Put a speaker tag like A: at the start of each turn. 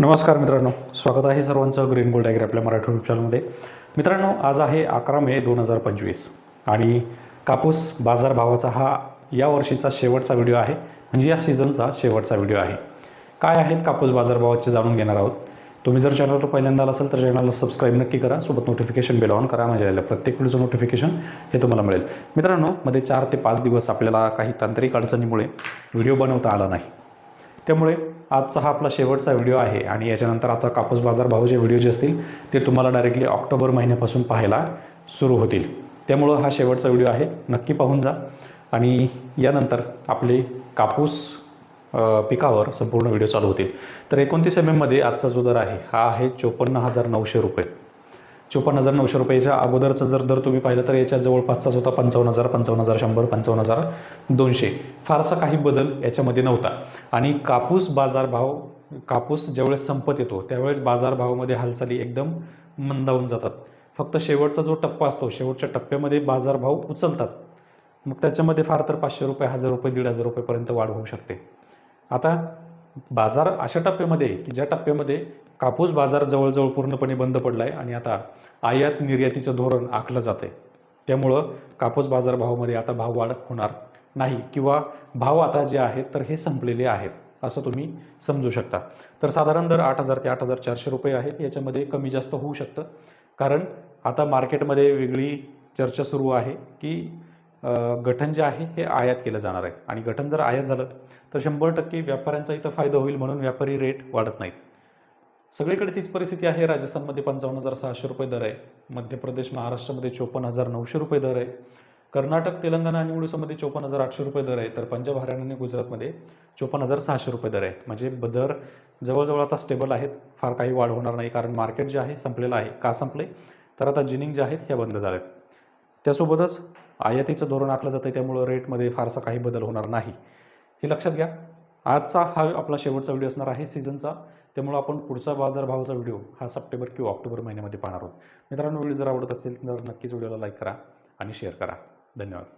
A: नमस्कार मित्रांनो स्वागत आहे सर्वांचं ग्रीन गोल्ड ॲग्री आपल्या मराठी यूट्यूब चॅनलमध्ये मित्रांनो आज आहे अकरा मे दोन हजार पंचवीस आणि कापूस बाजारभावाचा हा या वर्षीचा शेवटचा व्हिडिओ आहे म्हणजे या सीझनचा शेवटचा व्हिडिओ आहे. काय आहेत कापूस बाजारभावाचे जाणून घेणार आहोत? तुम्ही जर चॅनलवर पहिल्यांदा आला असाल तर चॅनलला सबस्क्राईब नक्की करा सोबत नोटिफिकेशन बेल ऑन करा म्हणजे आलेलं प्रत्येक व्हिडिओचं नोटिफिकेशन हे तुम्हाला मिळेल. मित्रांनो मध्ये चार ते पाच दिवस आपल्याला काही तांत्रिक अडचणीमुळे व्हिडिओ बनवता आला नाही. त्यामुळे आजचा हा आपला शेवटचा व्हिडिओ आहे आणि याच्यानंतर आता कापूस बाजार भावाचे व्हिडिओ जे असतील ते तुम्हाला डायरेक्टली ऑक्टोबर महिन्यापासून पाहायला सुरू होतील. त्यामुळं हा शेवटचा व्हिडिओ आहे. नक्की पाहून जा. आणि यानंतर आपले कापूस पिकावर संपूर्ण व्हिडिओ चालू होतील. तर एकोणतीस एम एममध्ये आजचा जो दर आहे हा आहे चोपन्न हजार नऊशे रुपये. चोपन्न हजार नऊशे रुपयाच्या अगोदरचा जर दर तुम्ही पाहिलं तर याच्या जवळपासचाच होता पंचावन्न हजार पंचावन्न हजार शंभर पंचावन्न हजार दोनशे. फारसा काही बदल याच्यामध्ये नव्हता. आणि कापूस बाजारभाव कापूस ज्यावेळेस संपत येतो त्यावेळेस बाजारभावामध्ये हालचाली एकदम मंदावून जातात. फक्त शेवटचा जो टप्पा असतो शेवटच्या टप्प्यामध्ये बाजारभाव उचलतात. मग त्याच्यामध्ये फार तर पाचशे रुपये हजार रुपये दीड हजार रुपयेपर्यंत वाढ होऊ शकते. आता बाजार अशा टप्प्यामध्ये आहे की ज्या टप्प्यामध्ये कापूस बाजार जवळजवळ पूर्णपणे बंद पडला आहे आणि आता आयात निर्यातीचं धोरण आखलं जातं आहे त्यामुळं कापूस बाजारभावामध्ये आता भाव वाढ होणार नाही किंवा भाव आता जे आहेत तर हे संपलेले आहेत असं तुम्ही समजू शकता. तर साधारण दर आठ हजार ते आठ हजार चारशे रुपये आहेत याच्यामध्ये कमी जास्त होऊ शकतं. कारण आता मार्केटमध्ये वेगळी चर्चा सुरू आहे की गठन जे आहे हे आयात केलं जाणार आहे. आणि गठन जर आयात झालं तर शंभर टक्के व्यापाऱ्यांचा इथं फायदा होईल म्हणून व्यापारी रेट वाढत नाहीत. सगळीकडे तीच परिस्थिती आहे. राजस्थानमध्ये पंचावन्न हजार सहाशे रुपये दर आहे. मध्य प्रदेश महाराष्ट्रामध्ये चोपन्न हजार नऊशे रुपये दर आहे. कर्नाटक तेलंगणा आणि ओडिसामध्ये चोपन्न हजार आठशे रुपये दर आहे. तर पंजाब हरियाणा आणि गुजरातमध्ये चोपन्न हजार सहाशे रुपये दर आहे. म्हणजे दर जवळजवळ आता स्टेबल आहेत. फार काही वाढ होणार नाही कारण मार्केट जे आहे संपलेलं आहे. का संपले? तर आता जिनिंग जे आहेत ह्या बंद झाल्यात त्यासोबतच आयातीचं धोरण आखलं जातं त्यामुळं रेटमध्ये फारसा काही बदल होणार नाही. हे लक्षात घ्या. आजचा हा आपला शेवटचा व्हिडिओ असणार आहे सीझनचा. त्यामुळं आपण पुढचा बाजारभावाचा व्हिडिओ हा सप्टेंबर किंवा ऑक्टोबर महिन्यामध्ये पाहणार आहोत. मित्रांनो व्हिडिओ जर आवडत असेल तर नक्कीच व्हिडिओला लाईक करा आणि शेअर करा. धन्यवाद.